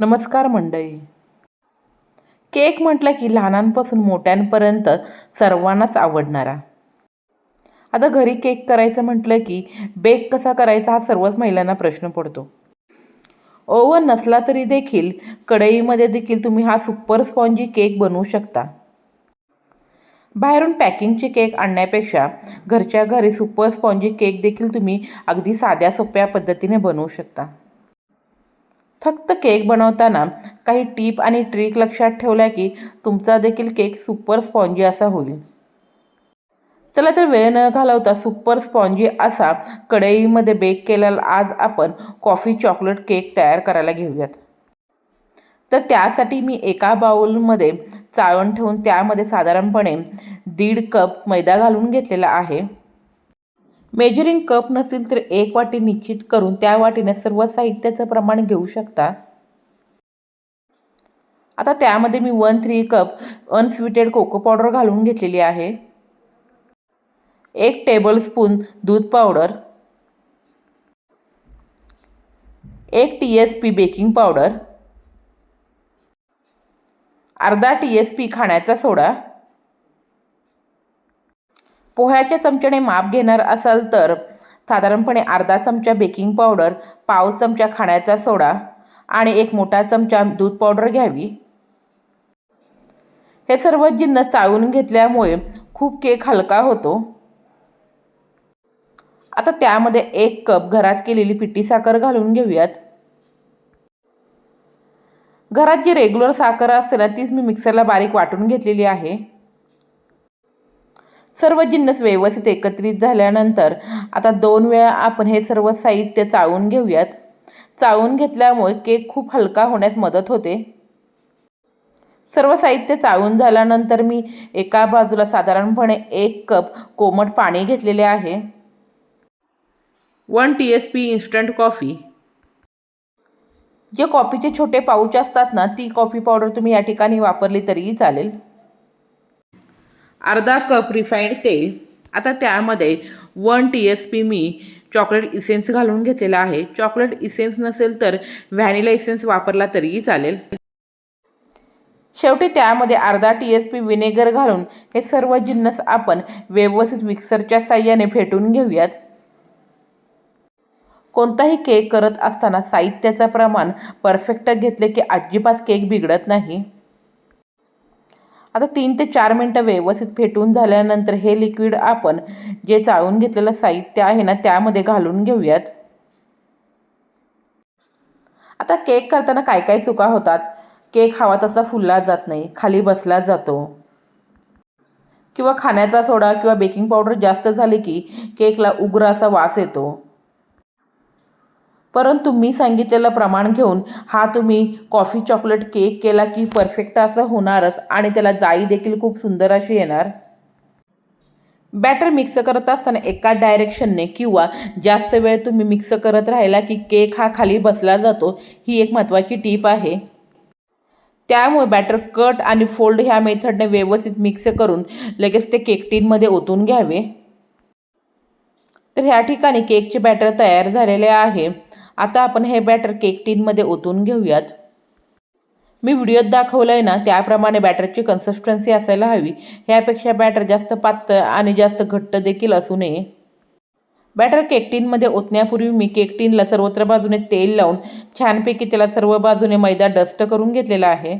नमस्कार मंडळी. केक म्हटलं की लहानांपासून मोठ्यांपर्यंत सर्वांनाच आवडणारा. आता घरी केक करायचं म्हटलं की बेक कसा करायचा हा सर्वच महिलांना प्रश्न पडतो. ओव्हन नसला तरी देखील कढईमध्ये देखील तुम्ही हा सुपर स्पॉन्जी केक बनवू शकता. बाहेरून पॅकिंगचे केक आणण्यापेक्षा घरच्या घरी सुपर स्पॉन्जी केक देखील तुम्ही अगदी साध्या सोप्या पद्धतीने बनवू शकता. फक्त केक बनवताना काही टीप आणि ट्रिक लक्षात ठेवल्या की तुमचा देखील केक सुपर स्पॉन्जी असा होईल. चला तर वेळ न घालवता सुपर स्पॉन्जी असा कढईमध्ये बेक केलेला आज आपण कॉफी चॉकलेट केक तयार करायला घेऊयात. तर त्यासाठी मी एका बाउलमध्ये चाळण ठेवून त्यामध्ये साधारणपणे दीड कप मैदा घालून घेतलेला आहे. मेजरिंग कप नसतील तर एक वाटी निश्चित करून त्या वाटीने सर्व साहित्याचं प्रमाण घेऊ शकता. आता त्यामध्ये मी one three cup unsweetened cocoa powder घालून घेतलेली आहे. एक टेबलस्पून दूध पावडर एक T S P baking powder अर्धा टी एस पी खाण्याचा सोडा. पोह्याच्या चमच्याने माप घेणार असाल तर साधारणपणे अर्धा चमचा बेकिंग पावडर पाव चमचा खाण्याचा सोडा आणि एक मोठा चमचा दूध पावडर घ्यावी. हे सर्व जिन्न चाळून घेतल्यामुळे खूप केक हलका होतो. आता त्यामध्ये एक कप घरात केलेली पिठी साखर घालून घेऊयात. घरात जी रेग्युलर साखर असते ना तीच मी मिक्सरला बारीक वाटून घेतलेली आहे. सर्व जिन्नस व्यवस्थित एकत्रित झाल्यानंतर आता दोन वेळा आपण हे सर्व साहित्य चाळून घेऊयात. चाळून घेतल्यामुळे केक खूप हलका होण्यास मदत होते. सर्व साहित्य चाळून झाल्यानंतर मी एका बाजूला साधारणपणे एक कप कोमट पाणी घेतलेले आहे. One T S P instant coffee. जे कॉफीचे छोटे पाऊच असतात ना ती कॉफी पावडर तुम्ही या ठिकाणी वापरली तरीही चालेल. अर्धा कप रिफाईंड तेल. आता त्यामध्ये वन टी एस पी मी चॉकलेट इसेन्स घालून घेतलेला आहे. चॉकलेट इसेन्स नसेल तर व्हॅनिला इसेन्स वापरला तरीही चालेल. शेवटी त्यामध्ये अर्धा टी एस पी विनेगर घालून हे सर्व जिन्नस आपण व्यवस्थित मिक्सरच्या साह्याने फेटून घेऊयात. कोणताही केक करत असताना साहित्याचं प्रमाण परफेक्ट घेतले की अजिबात केक बिघडत नाही. आता तीन ते चार मिनटं व्यवस्थित फेटून झाल्यानंतर हे लिक्विड आपण जे चाळून घेतलेलं साहित्य आहे ना त्यामध्ये घालून घेऊयात. आता केक करताना काय काय चुका होतात? केक हवा तसा फुलला जात नाही खाली बसला जातो. किंवा खाण्याचा सोडा किंवा बेकिंग पावडर जास्त झाली की केकला उग्र असा वास येतो. परंतु मी सांगितलेलं प्रमाण घेऊन हा तुम्ही कॉफी चॉकलेट केक केला की परफेक्ट असं होणारच आणि त्याला जाई देखील खूप सुंदर अशी येणार. बॅटर मिक्स करत असताना एका डायरेक्शनने किंवा जास्त वेळ तुम्ही मिक्स करत राहिला की केक हा खाली बसला जातो ही एक महत्त्वाची टीप आहे. त्यामुळे बॅटर कट आणि फोल्ड ह्या मेथडने व्यवस्थित मिक्स करून लगेच ते केक टीनमध्ये ओतून घ्यावे. तर ह्या ठिकाणी केकचे बॅटर तयार झालेले आहे. आता आपण हे बॅटर केक टीनमध्ये ओतून घेऊयात. मी व्हिडिओत दाखवलं आहे ना त्याप्रमाणे बॅटरची कन्सिस्टन्सी असायला हवी. ह्यापेक्षा बॅटर जास्त पातळ आणि जास्त घट्ट देखील असू नये. बॅटर केक टीनमध्ये ओतण्यापूर्वी मी केक टीनला सर्वत्र बाजूने तेल लावून छानपैकी त्याला सर्व बाजूने मैदा डस्ट करून घेतलेला आहे.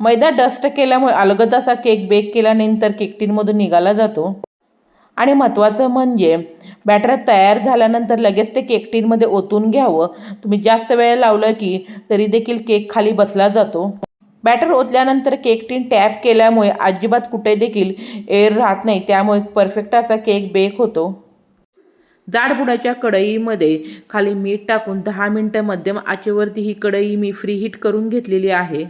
मैदा डस्ट केल्यामुळे अलगद असा केक बेक केल्यानंतर केक टीनमधून निघाला जातो. आणि महत्त्वाचं म्हणजे बॅटर तयार झाल्यानंतर लगेच ते केक टीनमध्ये ओतून घ्यावं. तुम्ही जास्त वेळ लावलं की तरी देखील केक खाली बसला जातो. बॅटर ओतल्यानंतर केक टीन टॅप केल्यामुळे अजिबात कुठे देखील एअर राहत नाही त्यामुळे परफेक्ट असा केक बेक होतो. जाडबुडाच्या कढईमध्ये खाली मीठ टाकून दहा मिनटं मध्यम आचेवरती ही कढई मी फ्री हीट करून घेतलेली आहे.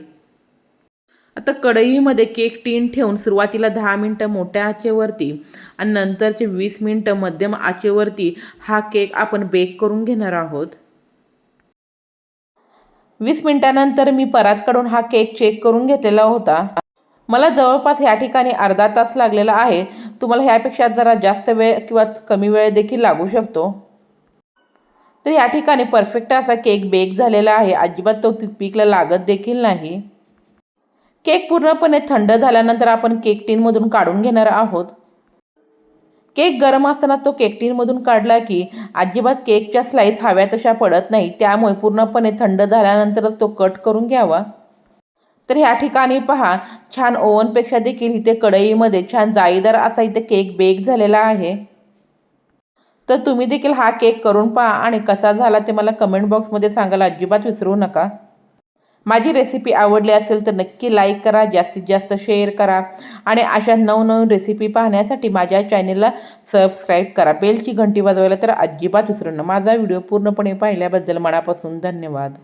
आता कढईमध्ये केक टीन ठेवून सुरुवातीला दहा मिनटं मोठ्या आचेवरती आणि नंतरचे वीस मिनटं मध्यम आचेवरती हा केक आपण बेक करून घेणार आहोत. वीस मिनटानंतर मी परात काढून हा केक चेक करून घेतलेला होता. मला जवळपास ह्या ठिकाणी अर्धा तास लागलेला आहे. तुम्हाला ह्यापेक्षा जरा जास्त वेळ किंवा कमी वेळ देखील लागू शकतो. तर या ठिकाणी परफेक्ट असा केक बेक झालेला आहे. अजिबात तो पिकला लागत देखील नाही. केक पूर्णपणे थंड झाल्यानंतर आपण केक टीनमधून काढून घेणार आहोत. केक गरम असताना तो केक टीनमधून काढला की अजिबात केकच्या स्लाईस हव्या तशा पडत नाही त्यामुळे पूर्णपणे थंड झाल्यानंतरच तो कट करून घ्यावा. तर ह्या ठिकाणी पहा छान ओव्हनपेक्षा देखील इथे कढईमध्ये छान जाळीदार असा इथे केक बेक झालेला आहे. तर तुम्ही देखील हा केक करून पहा आणि कसा झाला ते मला कमेंट बॉक्समध्ये सांगायला अजिबात विसरू नका. माझी रेसिपी आवडली असेल तर नक्की लाईक करा जास्तीत जास्त शेअर करा. आणि अशा नवनवीन रेसिपी पाहण्यासाठी माझ्या चॅनेलला सबस्क्राईब करा. बेलची घंटी वाजवायला तर अजिबात विसरू नका. माझा व्हिडिओ पूर्णपणे पाहिल्याबद्दल मनापासून धन्यवाद.